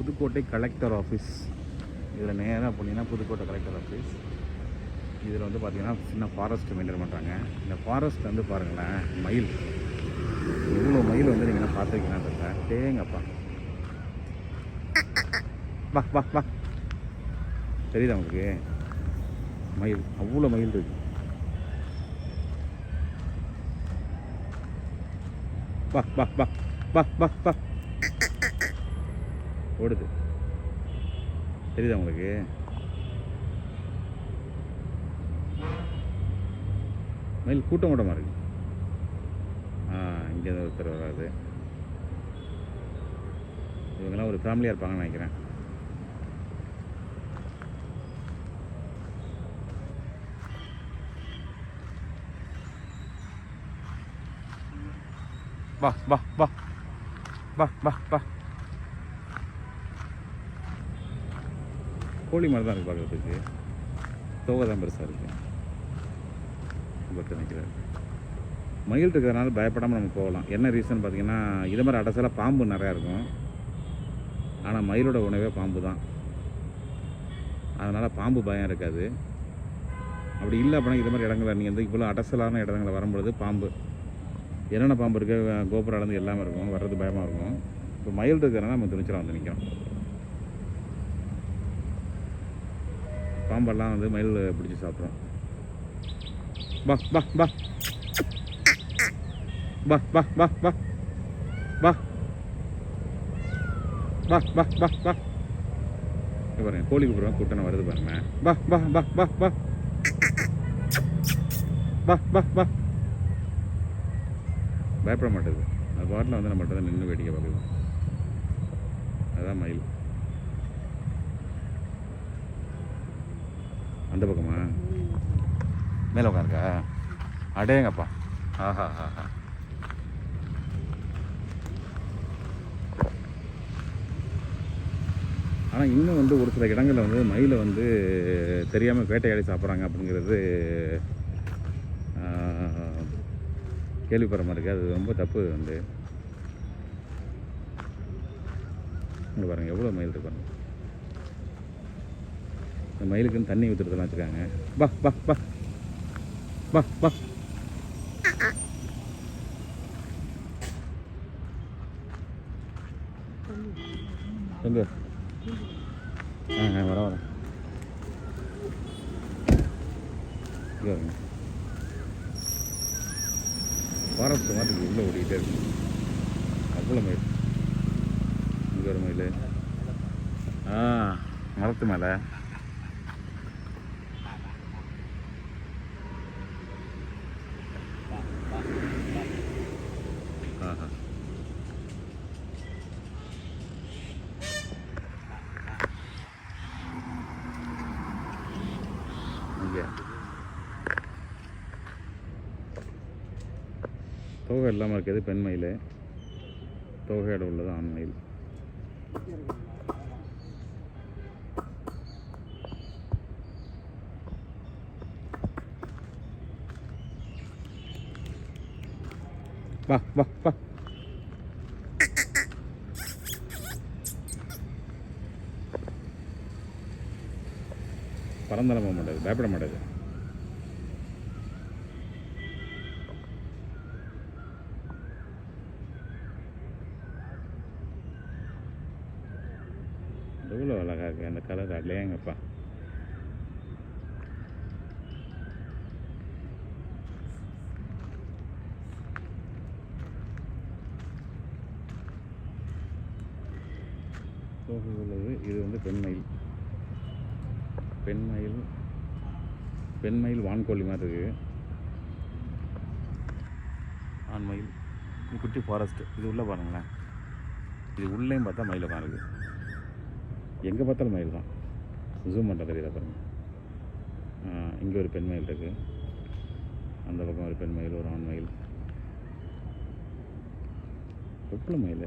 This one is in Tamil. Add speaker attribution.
Speaker 1: புதுக்கோட்டை கலெக்டர் ஆஃபீஸ் இதில் நேராக போனீங்கன்னா புதுக்கோட்டை கலெக்டர் ஆஃபீஸ் இதில் வந்து பார்த்தீங்கன்னா சின்ன ஃபாரஸ்ட் மெயின்டைன் பண்ணுறாங்க இந்த ஃபாரஸ்ட் வந்து பாருங்களேன் மயில். இவ்வளோ மயில் வந்து நீங்கள் பார்த்துருக்கீங்கன்னா தெரியல தேங்கப்பா. வா வா வா. தெரியுதா உங்களுக்கு? மயில். அவ்வளோ மயில் இருக்கு. வா வா வா. வா வா வா. ஓடுது. தெரியுதா உங்களுக்கு? மயில் கூட்டம் கூட்டமாக இருக்கு. ஆ இங்கே ஒருத்தர் வராது. இவங்கெல்லாம் ஒரு ஃபேமிலியாக இருப்பாங்கன்னு நினைக்கிறேன். வா வா வா. வா வா வா. கோழி மாதிரி தான் இருக்குது பார்க்குறதுக்கு. தோகை தான் பெருசாக இருக்குது பட்டு நிற்கிறாரு மயில் இருக்கிறதுனால பயப்படாமல் நம்ம போகலாம். என்ன ரீசன் பார்த்தீங்கன்னா இது மாதிரி அடைசலாக பாம்பு நிறையா இருக்கும். ஆனால் மயிலோட உணவே பாம்பு தான். அதனால் பாம்பு பயம் இருக்காது. அப்படி இல்லை அப்படின்னா இது மாதிரி இடங்களில் நீங்கள் வந்து இவ்வளோ அடசலான இடங்களில் வரும்பொழுது பாம்பு என்னென்ன பாம்பு இருக்குது கோபுரம் எல்லாமே இருக்கும் வர்றது பயமாக இருக்கும். இப்போ மயில் இருக்கிறனால நம்ம துணிச்சலாக வந்து நிற்கிறோம் பாம்பெல்லாம் வந்து மயில் பிடிச்சி சாப்பிட்றோம். பா பா பா பா பா பா பா பா பா பா பா பா பாருங்க கோழி கூப்பிடுறோம் கூட்டணம் வருது பாருங்க. பா பா பா பா பா பா பா பா பயப்பட மாட்டேது. அது பாட்டில் வந்து நம்மகிட்ட தான் நின்று வேடிக்கை பார்க்குது. அதான் மயில். அந்த பக்கமா? மேலே உட்காருக்கா அடேங்கப்பா. ஆஹா ஆஹா ஆனால் இன்னும் வந்து ஒரு சில இடங்களில் வந்து மயிலை வந்து தெரியாமல் வேட்டையாடி சாப்பிட்றாங்க அப்படிங்கிறது கேள்விப்படுற மாதிரி இருக்குது அது ரொம்ப தப்பு வந்து. இங்கே பாருங்கள் எவ்வளோ மயில் இருக்கு பாருங்கள் இந்த மயிலுக்குன்னு தண்ணி ஊற்றுறதுலாம் வச்சுருக்காங்க. பா பா பா பா பா எங்கே ஆ ஆ வர வரேன் இங்கே வருங்க ஃபாரஸ்ட் மாதிரி உள்ளே ஓடிக்கிட்டே இருக்கு. அவ்வளோ மயில். இங்கே ஒரு மயில். ஆ மரத்து மேலே ஆஹா இங்கே. தோகை இல்லாமல் இருக்கிறது பெண் மயில். தோகையோட உள்ளது ஆண் மயில். வா வா வா. பறந்தாலும் போக மாட்டாது பயப்பட மாட்டாது. எவ்வளோ அழகாக இருக்குது அந்த கலர் அலையங்கப்பா தோகை உள்ளது இது வந்து பெண்மயில். பெண்மயில் பெண்மயில் வான்கோழி மாதிரி இருக்குது ஆண்மயில். குட்டி ஃபாரஸ்ட்டு இது உள்ளே பாருங்களேன். இது உள்ளேயும் பார்த்தா மயில் உட்காருது எங்கே பார்த்தாலும் மயில் தான். ஜூம் பண்ணுற தெரியுதா பாருங்க. இங்கே ஒரு பெண் மயில் இருக்குது அந்த பக்கம் ஒரு பெண் மயில் ஒரு ஆண் மயில் எவ்வளோ மயில்.